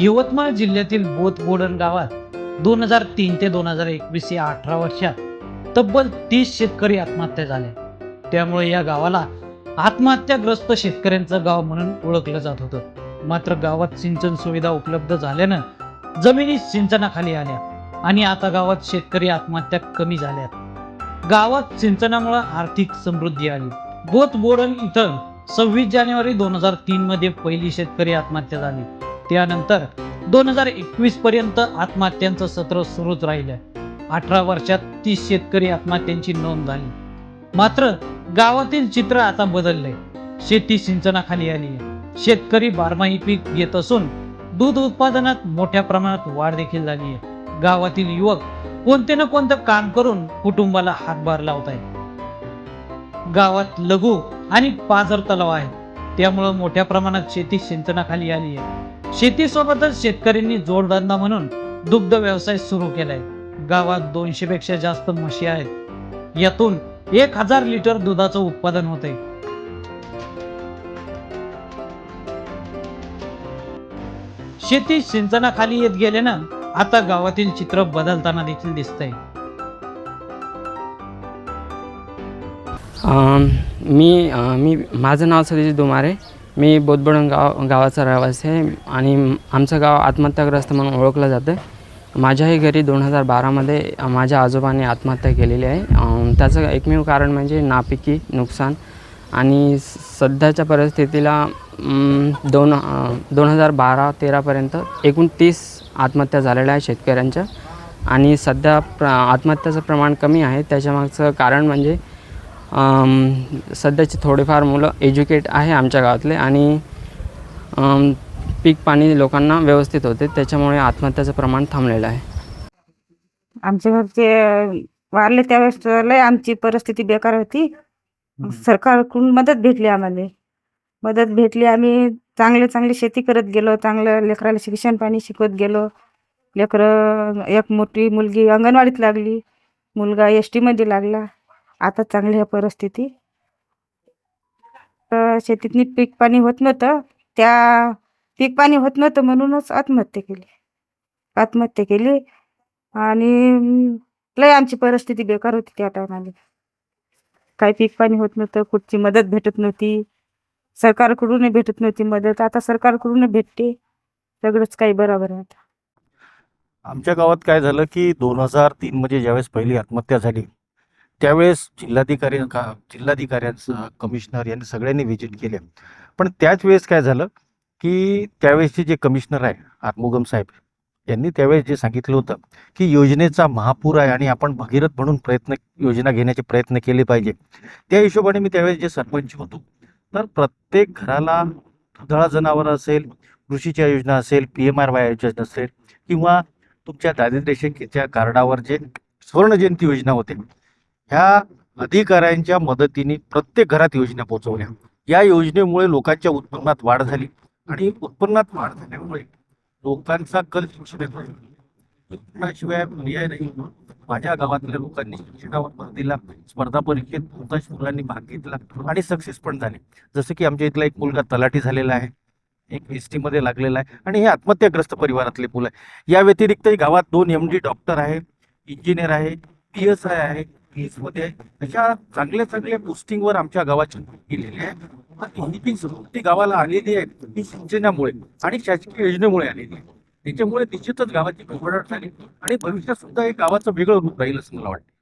यवतमाळ जिल्ह्यातील बोधबोडण गावात दोन हजार तीन ते दोन हजार एकवीस या अठरा वर्षात तब्बल तीस शेतकरी आत्महत्या झाल्या. त्यामुळे या गावाला आत्महत्याग्रस्त शेतकऱ्यांचं गाव म्हणून ओळखलं जात होतं. मात्र गावात सिंचन सुविधा उपलब्ध झाल्यानं जमिनी सिंचनाखाली आल्या आणि आता गावात शेतकरी आत्महत्या कमी झाल्यात. गावात सिंचनामुळे आर्थिक समृद्धी आली. बोधबोडण इथं सव्वीस जानेवारी दोन हजार तीन मध्ये पहिली शेतकरी आत्महत्या झाली. त्यानंतर दोन हजार एकवीस पर्यंत आत्महत्यांचं सत्र सुरूच राहिलं अठरा वर्षात तीस शेतकरी आत्महत्यांची नोंद झाली. मात्र गावातील चित्र आता बदललंय. शेती सिंचनाखाली आली आहे शेतकरी बारमाही पीक घेत असून दूध उत्पादनात मोठ्या प्रमाणात वाढ देखील झाली आहे गावातील युवक कोणते ना कोणतं काम करून कुटुंबाला हातभार लावत आहेत गावात लघु आणि पाझर तलाव आहेत. त्यामुळं मोठ्या प्रमाणात शेती सिंचनाखाली आली आहे. शेतीसोबतच शेतकऱ्यांनी जोडधंदा म्हणून दुग्ध व्यवसाय सुरू केलाय. गावात दोनशे पेक्षा जास्त म्हशी आहेत. यातून एक हजार लिटर दुधाचं उत्पादन होते शेती सिंचनाखाली येत गेल्यानं आता गावातील चित्र बदलताना देखील दिसतंय. मी मी माझं नाव सतीश दुमारे. मी बोधबडण गाव गावाचा रहिवासी आहे आणि आमचं गाव आत्महत्याग्रस्त म्हणून ओळखलं जातं. माझ्याही घरी दोन हजार बारामध्ये माझ्या आजोबांनी आत्महत्या केलेली आहे. त्याचं एकमेव कारण म्हणजे नापिकी नुकसान. आणि स- सध्याच्या परिस्थितीला दोन दोन हजार बारा तेरापर्यंत एकूण तीस आत्महत्या झालेल्या आहेत शेतकऱ्यांच्या. आणि सध्या प्र आत्महत्याचं प्रमाण कमी आहे. त्याच्यामागचं कारण म्हणजे सध्याचे थोडेफार मुलं एज्युकेट आहे आमच्या गावातले आणि पीक पाणी लोकांना व्यवस्थित होते त्याच्यामुळे आत्महत्याचं प्रमाण थांबलेलं आहे. आमच्या घरचे वारले त्यावेळेस लय आमची परिस्थिती बेकार होती. सरकारकडून मदत भेटली आम्हाला. मदत भेटली आम्ही चांगले चांगली शेती करत गेलो चांगलं लेकराला शिक्षण पाणी शिकवत गेलो. लेकरं एक मोठी मुलगी अंगणवाडीत लागली. मुलगा एस टीमध्ये लागला. आता चांगली आहे परिस्थिती. तर शेतीत नीट पीक पाणी होत नव्हतं. त्या पीक पाणी होत नव्हतं म्हणूनच आत्महत्या केली. आत्महत्या केली. आणि लय आमची परिस्थिती बेकार होती त्या टायमाला काही पीक पाणी होत नव्हतं. कुठची मदत भेटत नव्हती. सरकारकडून भेटत नव्हती मदत. आता सरकारकडून भेटते. सगळंच काही बरोबर आहे आमच्या गावात काय झालं की दोन हजार तीन मध्ये ज्यावेळेस पहिली आत्महत्या झाली त्यावेळेस जिल्हाधिकारी का जिल्हाधिकाऱ्यांचं कमिशनर यांनी सगळ्यांनी व्हिजिट केले. पण त्याच वेळेस काय झालं की त्यावेळेसचे जे कमिशनर आहे आत्मोगम साहेब यांनी त्यावेळेस जे सांगितलं होतं की योजनेचा महापूर आहे आणि आपण भगीरथ म्हणून प्रयत्न योजना घेण्याचे प्रयत्न केले पाहिजे. त्या हिशोबाने मी त्यावेळेस जे सरपंच होतो तर प्रत्येक घराला दुधाळा जनावर असेल कृषीच्या योजना असेल पी एम आर वाय योजना असेल किंवा तुमच्या दारिद्र्यशेच्या कार्डावर जे स्वर्ण जयंती योजना होते ह्या अधिकाऱ्यांच्या मदतीने प्रत्येक घरात योजना पोहोचवल्या. या योजनेमुळे लोकांच्या उत्पन्नात वाढ झाली आणि उत्पन्नात वाढ झाल्यामुळे लोकांचा कल शिक्षणाशिवाय पर्याय नाही. माझ्या गावातल्या लोकांनी शिक्षणावर भर दिला स्पर्धा परीक्षेत बहुतांश मुलांनी भाग घेतला आणि सक्सेस पण झाले. जसं की आमच्या इथला एक मुलगा तलाठी झालेला आहे. एक एस टीमध्ये लागलेला आहे आणि हे आत्महत्याग्रस्त परिवारातले मुलं आहे. या व्यतिरिक्तही गावात दोन एम डी डॉक्टर आहे इंजिनियर आहे पी एस आय आहे पी मध्ये अशा चांगल्या चांगल्या पोस्टिंगवर आमच्या गावाची गेलेली आहे. ही जी समृद्धी गावाला आलेली आहे ती सिंचनामुळे आणि शासकीय योजनेमुळे आलेली आहे त्याच्यामुळे निश्चितच गावाची भरभराट झाली आणि भविष्यात सुद्धा हे गावाचं वेगळं रूप राहील असं मला वाटतं.